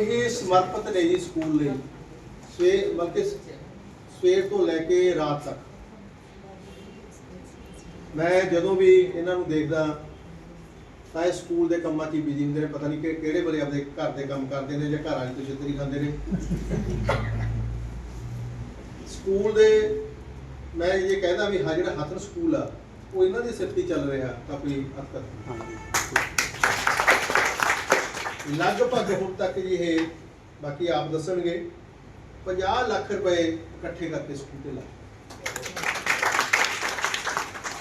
ਇਹ ਸਮਰਪਿਤ ਨੇ ਜੀ ਸਕੂਲ ਲਈ। ਸਵੇਰ ਬਲਕਿ ਸਵੇਰ ਤੋਂ ਲੈ ਕੇ ਰਾਤ ਤੱਕ। ਮੈਂ ਜਦੋਂ ਵੀ ਇਹਨਾਂ ਨੂੰ ਦੇਖਦਾ, ਤਾਂ ਇਹ ਸਕੂਲ ਦੇ ਕੰਮਾਂ 'ਚ ਹੀ ਬਿਜ਼ੀ ਹੁੰਦੇ ਨੇ। ਪਤਾ ਨਹੀਂ ਕਿ ਕਿਹੜੇ ਵੇਲੇ ਆਪਣੇ ਘਰ ਦੇ ਕੰਮ ਕਰਦੇ ਨੇ ਜਾਂ ਘਰ ਵਾਲੀ ਤੋਂ ਛਿੱਤਰੀ ਖਾਂਦੇ ਨੇ। ਸਕੂਲ ਦੇ, ਮੈਂ ਇਹ ਕਹਿੰਦਾ ਵੀ ਹਾਂ, ਜਿਹੜਾ ਹੱਥਰ ਸਕੂਲ ਆ, ਉਹ ਇਹਨਾਂ ਦੇ ਸਿਰ ਤੇ ਚੱਲ ਰਿਹਾ ਕਾਫੀ ਹੱਦ ਤੱਕ। ਲਗਭਗ ਹੁਣ ਤੱਕ ਜੀ ਇਹ ਬਾਕੀ ਆਪ ਦੱਸਣਗੇ। 50 ਲੱਖ ਰੁਪਏ ਇਕੱਠੇ ਕਰਕੇ ਸਕੂਲ ਤੇ ਲਾਏ।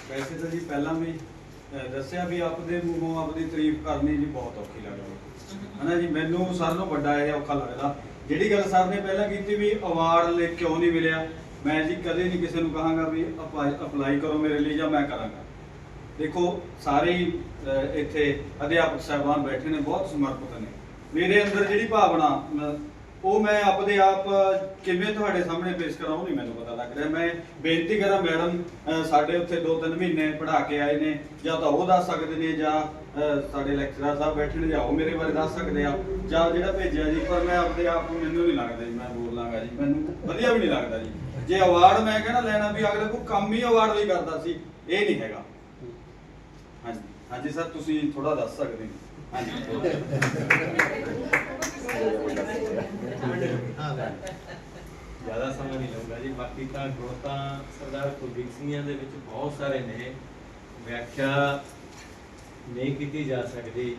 ਵੈਸੇ ਤਾਂ ਜੀ ਪਹਿਲਾਂ ਵੀ ਅਹ, ਦੱਸਿਆ ਵੀ ਆਪਦੇ ਮੂੰਹੋਂ ਆਪਦੀ ਤਾਰੀਫ ਕਰਨੀ ਜੀ ਬਹੁਤ ਔਖੀ ਲੱਗਦੀ ਹਨਾ ਜੀ ਮੈਨੂੰ ਸਾਰਿਆਂ ਨੂੰ ਵੱਡਾ ਇਹ ਔਖਾ ਲੱਗਦਾ। ਜਿਹੜੀ ਗੱਲ ਸਰ ਨੇ ਪਹਿਲਾਂ ਕੀਤੀ ਵੀ ਅਵਾਰਡ ਲੈ ਕਿਉਂ ਨਹੀਂ ਮਿਲਿਆ ਮੈਂ ਜੀ ਕਦੇ ਨਹੀਂ ਕਿਸੇ ਨੂੰ ਕਹਾਂਗਾ ਵੀ ਅਪਲਾਈ ਕਰੋ ਮੇਰੇ ਲਈ ਜਾਂ ਮੈਂ ਕਰਾਂਗਾ। ਦੇਖੋ, ਸਾਰੇ ਹੀ ਇੱਥੇ ਅਧਿਆਪਕ ਸਾਹਿਬਾਨ ਬੈਠੇ ਨੇ, ਬਹੁਤ ਸਮਰਪਿਤ ਨੇ। ਮੇਰੇ ਅੰਦਰ ਜਿਹੜੀ ਭਾਵਨਾ ਉਹ ਮੈਂ ਆਪਦੇ ਆਪ ਕਿਵੇਂ ਤੁਹਾਡੇ ਸਾਹਮਣੇ ਪੇਸ਼ ਕਰਾਂ, ਉਹ ਨਹੀਂ ਮੈਨੂੰ ਪਤਾ ਲੱਗ ਰਿਹਾ। ਮੈਂ ਬੇਨਤੀ ਕਰਾਂ, ਮੈਡਮ ਸਾਡੇ ਉੱਥੇ 2-3 ਮਹੀਨੇ ਪੜ੍ਹਾ ਕੇ ਆਏ ਨੇ। ਜਾਂ ਤਾਂ ਉਹ ਦੱਸ ਸਕਦੇ ਨੇ, ਜਾਂ ਸਾਡੇ ਲੈਕਚਰਰ ਸਾਹਿਬ ਬੈਠੇ ਨੇ, ਜਾਂ ਉਹ ਮੇਰੇ ਬਾਰੇ ਦੱਸ ਸਕਦੇ ਆ, ਜਾਂ ਜਿਹੜਾ ਭੇਜਿਆ ਜੀ, ਪਰ ਮੈਂ ਆਪਦੇ ਆਪ ਨੂੰ ਮੈਨੂੰ ਨਹੀਂ ਲੱਗਦਾ ਜੀ, ਮੈਂ ਬੋਲ ਬੋਲਾਂਗਾ ਜੀ, ਮੈਨੂੰ ਵਧੀਆ ਵੀ ਨਹੀਂ ਲੱਗਦਾ ਜੀ। ਜੇ ਅਵਾਰਡ ਮੈਂ ਕਹਿੰਦਾ ਲੈਣਾ ਵੀ ਅਗਲੇ ਕੋਈ ਕੰਮ ਹੀ ਅਵਾਰਡ ਲਈ ਕਰਦਾ ਸੀ, ਇਹ ਨਹੀਂ ਹੈਗਾ। ਹਾਂਜੀ। ਹਾਂਜੀ ਸਰ, ਤੁਸੀਂ ਥੋੜਾ ਦੱਸ ਸਕਦੇ ਹੋ। ਹਾਂਜੀ। ਜ਼ਿਆਦਾ ਸਮਾਂ ਨਹੀਂ ਲਊਗਾ ਜੀ। ਬਾਕੀ ਤਾਂ ਗੁਣ ਸਰਦਾਰ ਕੁਲਦੀਪ ਸਿੰਘਾਂ ਦੇ ਵਿੱਚ ਬਹੁਤ ਸਾਰੇ ਨੇ। ਵਿਆਖਿਆ ਨਹੀਂ ਕੀਤੀ ਜਾ ਸਕਦੀ।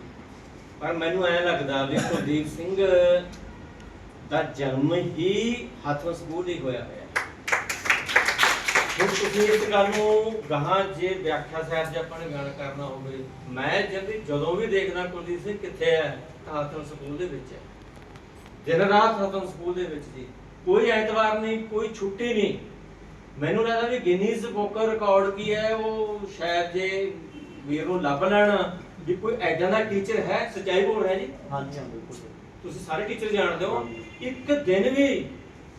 ਪਰ ਮੈਨੂੰ ਐ ਲੱਗਦਾ ਵੀ ਕੁਲਦੀਪ ਸਿੰਘ ਦਾ ਜਨਮ ਹੀ ਹੱਥੋਂ ਸਕੂਲ ਹੀ ਹੋਇਆ ਹੋਇਆ। ਹੈ ਹੁਣ ਤੁਸੀਂ ਇਸ ਗੱਲ ਨੂੰ ਗਾਹਾਂ ਜੇ ਵਿਆਖਿਆ ਸਾਹਿਬ ਜੇ ਆਪਾਂ ਨੇ ਗੱਲ ਕਰਨਾ ਹੋਵੇ ਮੈਂ ਜਦ ਜਦੋਂ ਵੀ ਦੇਖਦਾ ਕੁਲਦੀਪ ਸਿੰਘ ਕਿੱਥੇ ਹੈ ਤਾਂ ਸਕੂਲ ਦੇ ਵਿੱਚ ਹੈ। ਦਿਨ ਰਾਤ ਹੱਥੋਂ ਸਕੂਲ ਦੇ ਵਿੱਚ ਜੀ। ਕੋਈ ਐਤਵਾਰ ਨਹੀਂ ਕੋਈ ਛੁੱਟੀ ਨਹੀਂ। ਮੈਨੂੰ ਲੱਗਦਾ ਵੀ ਗਿਨੀਜ਼ ਬੁੱਕ ਰਿਕਾਰਡ ਕੀ ਹੈ ਉਹ ਸ਼ਾਇਦ ਜੇ ਵੀਰ ਨੂੰ ਲੱਭ ਲੈਣ ਵੀ ਕੋਈ ਐਦਾਂ ਦਾ ਟੀਚਰ ਹੈ ਸੱਚਾਈ ਬੋਲ ਰਿਹਾ ਜੀ? ਹਾਂਜੀ ਹਾਂ ਬਿਲਕੁਲ। ਤੁਸੀਂ ਸਾਰੇ ਟੀਚਰ ਜਾਣਦੇ ਹੋ। ਇੱਕ ਦਿਨ ਵੀ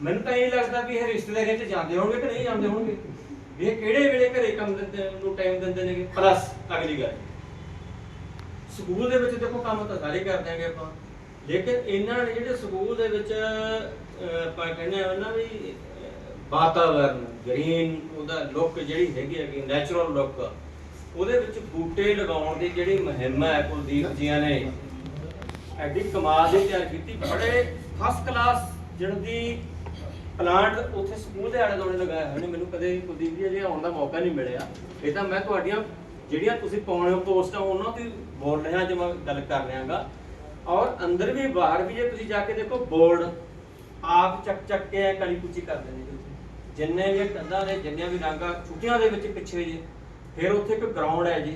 ਮੈਨੂੰ ਤਾਂ ਇਹ ਲੱਗਦਾ ਵੀ ਇਹ ਰਿਸ਼ਤੇਦਾਰੀਆਂ 'ਚ ਜਾਂਦੇ ਹੋਣਗੇ ਕਿ ਨਹੀਂ ਜਾਂਦੇ ਹੋਣਗੇ? ਵੀ ਇਹ ਕਿਹੜੇ ਵੇਲੇ ਘਰੇ ਕੰਮ ਦਿੰਦੇ ਨੂੰ ਟਾਈਮ ਦਿੰਦੇ ਨੇਗੇ? ਪਲੱਸ ਅਗਲੀ ਗੱਲ। ਸਕੂਲ ਦੇ ਵਿੱਚ ਦੇਖੋ ਕੰਮ ਤਾਂ ਸਾਰੇ ਕਰ ਦਿਆਂਗੇ ਆਪਾਂ। ਲੇਕਿਨ ਇਹਨਾਂ ਨੇ ਜਿਹੜੇ ਸਕੂਲ ਦੇ ਵਿੱਚ ਅਹ, ਆਪਾਂ ਕਹਿੰਦੇ ਆ ਨਾ ਵੀ ਅਹ, ਵਾਤਾਵਰਨ ਗ੍ਰੀਨ ਉਹਦਾ ਲੁੱਕ ਜਿਹੜੀ ਹੈਗੀ ਹੈਗੀ ਨੈਚੁਰਲ ਲੁੱਕ ਉਹਦੇ ਵਿੱਚ ਬੂਟੇ ਲਗਾਉਣ ਦੀ ਜਿਹੜੀ ਮੁਹਿੰਮ ਹੈ ਕੁਲਦੀਪ ਜੀਆਂ ਨੇ ਐਡੀ ਕਮਾਲ ਦੀ ਤਿਆਰ ਕੀਤੀ। ਬੜੇ ਫਸਟ ਕਲਾਸ ਜਿਹੜੀ ਪਲਾਂਟ ਉੱਥੇ ਸਕੂਲ ਦੇ ਆਲੇ ਦੁਆਲੇ ਲਗਾਇਆ ਹੋਏ ਨੇ, ਮੈਨੂੰ ਕਦੇ ਕੁਲਦੀਪ ਜੀ ਅਜੇ ਆਉਣ ਦਾ ਮੌਕਾ ਨਹੀਂ ਮਿਲਿਆ। ਇਹ ਤਾਂ ਮੈਂ ਤੁਹਾਡੀਆਂ ਜਿਹੜੀਆਂ ਤੁਸੀਂ ਪਾਉਣੇ ਹੋ ਪੋਸਟਾਂ ਉਹਨਾਂ ਦੀ ਬੋਲ ਰਿਹਾ ਜੇ ਮੈਂ ਗੱਲ ਕਰ ਰਿਹਾਗਾ। ਔਰ ਅੰਦਰ ਵੀ, ਬਾਹਰ ਵੀ ਜੇ ਤੁਸੀਂ ਜਾ ਕੇ ਦੇਖੋ, ਬੋਰਡ ਆਪ ਚੱਕ ਚੱਕ ਕੇ ਕਲੀ ਕੁਚੀ ਕਰਦੇ ਨੇ ਜਿੰਨੇ ਵੀ ਕੰਧਾਂ ਦੇ ਜਿੰਨੇ ਵੀ ਰੰਗਾਂ ਛੁੱਟੀਆਂ ਦੇ ਵਿੱਚ ਪਿੱਛੇ ਜੀ, ਫਿਰ ਉੱਥੇ ਇੱਕ ਗਰਾਊਂਡ ਹੈ ਜੀ।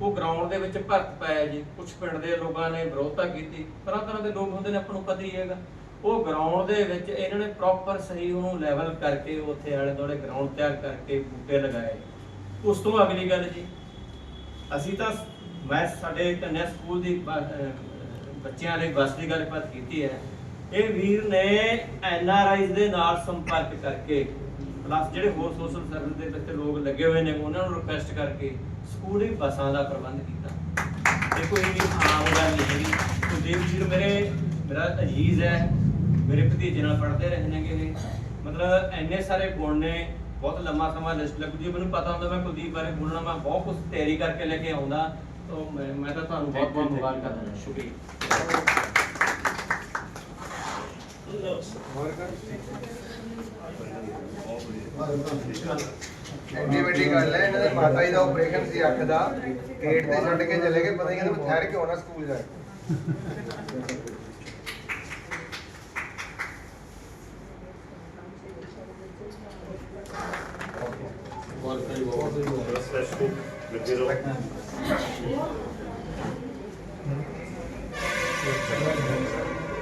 ਉਹ ਗਰਾਊਂਡ ਦੇ ਵਿੱਚ ਭਰਤ ਪਾਇਆ ਜੀ। ਕੁਝ ਪਿੰਡ ਦੇ ਲੋਕਾਂ ਨੇ ਵਿਰੋਧਤਾ ਕੀਤੀ। ਤਰ੍ਹਾਂ ਤਰ੍ਹਾਂ ਦੇ ਲੋਕ ਹੁੰਦੇ ਨੇ, ਆਪਾਂ ਨੂੰ ਪਤਾ ਹੀ ਹੈਗਾ। ਉਹ ਗਰਾਊਂਡ ਦੇ ਵਿੱਚ ਇਹਨਾਂ ਨੇ ਪ੍ਰੋਪਰ ਸਹੀ ਉਹਨੂੰ ਲੈਵਲ ਕਰਕੇ ਉੱਥੇ ਆਲੇ ਦੁਆਲੇ ਗਰਾਊਂਡ ਤਿਆਰ ਕਰਕੇ ਬੂਟੇ ਲਗਾਏ। ਉਸ ਤੋਂ ਅਗਲੀ ਗੱਲ ਜੀ, ਅਸੀਂ ਤਾਂ ਮੈਂ ਸਾਡੇ ਕੰਨਿਆ ਸਕੂਲ ਦੀ ਬੱਚਿਆਂ ਲਈ ਬੱਸ ਦੀ ਗੱਲਬਾਤ ਕੀਤੀ ਹੈ। ਇਹ ਵੀਰ ਨੇ ਐਨ ਆਰ ਆਈਜ਼ ਦੇ ਨਾਲ ਸੰਪਰਕ ਕਰਕੇ ਪਲੱਸ ਜਿਹੜੇ ਹੋਰ ਸੋਸ਼ਲ ਸਰਵਿਸ ਦੇ ਵਿੱਚ ਲੋਕ ਲੱਗੇ ਹੋਏ ਨੇ, ਉਹਨਾਂ ਨੂੰ ਰਿਕੁਐਸਟ ਕਰਕੇ ਸਕੂਲੀ ਬੱਸਾਂ ਦਾ ਪ੍ਰਬੰਧ ਕੀਤਾ। ਦੇਖੋ, ਇਹ ਆਮ ਗੱਲ ਨਹੀਂ ਹੈਗੀ। ਕੁਲਦੀਪ ਜੀ ਮੇਰੇ, ਮੇਰਾ ਅਜੀਜ਼ ਹੈ। ਮੇਰੇ ਭਤੀਜੇ ਨਾਲ ਪੜ੍ਹਦੇ ਰਹੇ ਨੇਗੇ ਇਹ। ਮਤਲਬ ਐਨੇ ਸਾਰੇ ਗੁਣ ਨੇ, ਬਹੁਤ ਲੰਮਾ ਸਮਾਂ ਲਿਸਟ ਲੱਗੂ ਜੀ ਮੈਨੂੰ ਪਤਾ ਹੁੰਦਾ ਮੈਂ ਕੁਲਦੀਪ ਬਾਰੇ ਬੋਲਣਾ, ਮੈਂ ਬਹੁਤ ਕੁਝ ਤਿਆਰੀ ਕਰਕੇ ਲੈ ਕੇ ਆਉਂਦਾ। ਤਾਂ ਮੈਂ ਮੈਂ ਤਾਂ ਤੁਹਾਨੂੰ ਬਹੁਤ ਬਹੁਤ ਮੁਬਾਰਕਾਂ ਦਿੰਦਾ ਸ਼ੁਕਰੀਆ। ਐਡੀ ਵੱਡੀ ਗੱਲ ਹੈ, ਇਹਨਾਂ ਦੇ ਮਾਤਾ ਜੀ ਦਾ ਆਪਰੇਸ਼ਨ ਸੀ ਅੱਖ ਦਾ। ਗੇਟ ਤੇ ਛੱਡ ਕੇ ਚਲੇ ਗਏ, ਪਤਾ ਨਹੀਂ ਕਹਿੰਦੇ ਠਹਿਰ ਕੇ ਆਉਣਾ ਸਕੂਲ ਜਾ Thank you.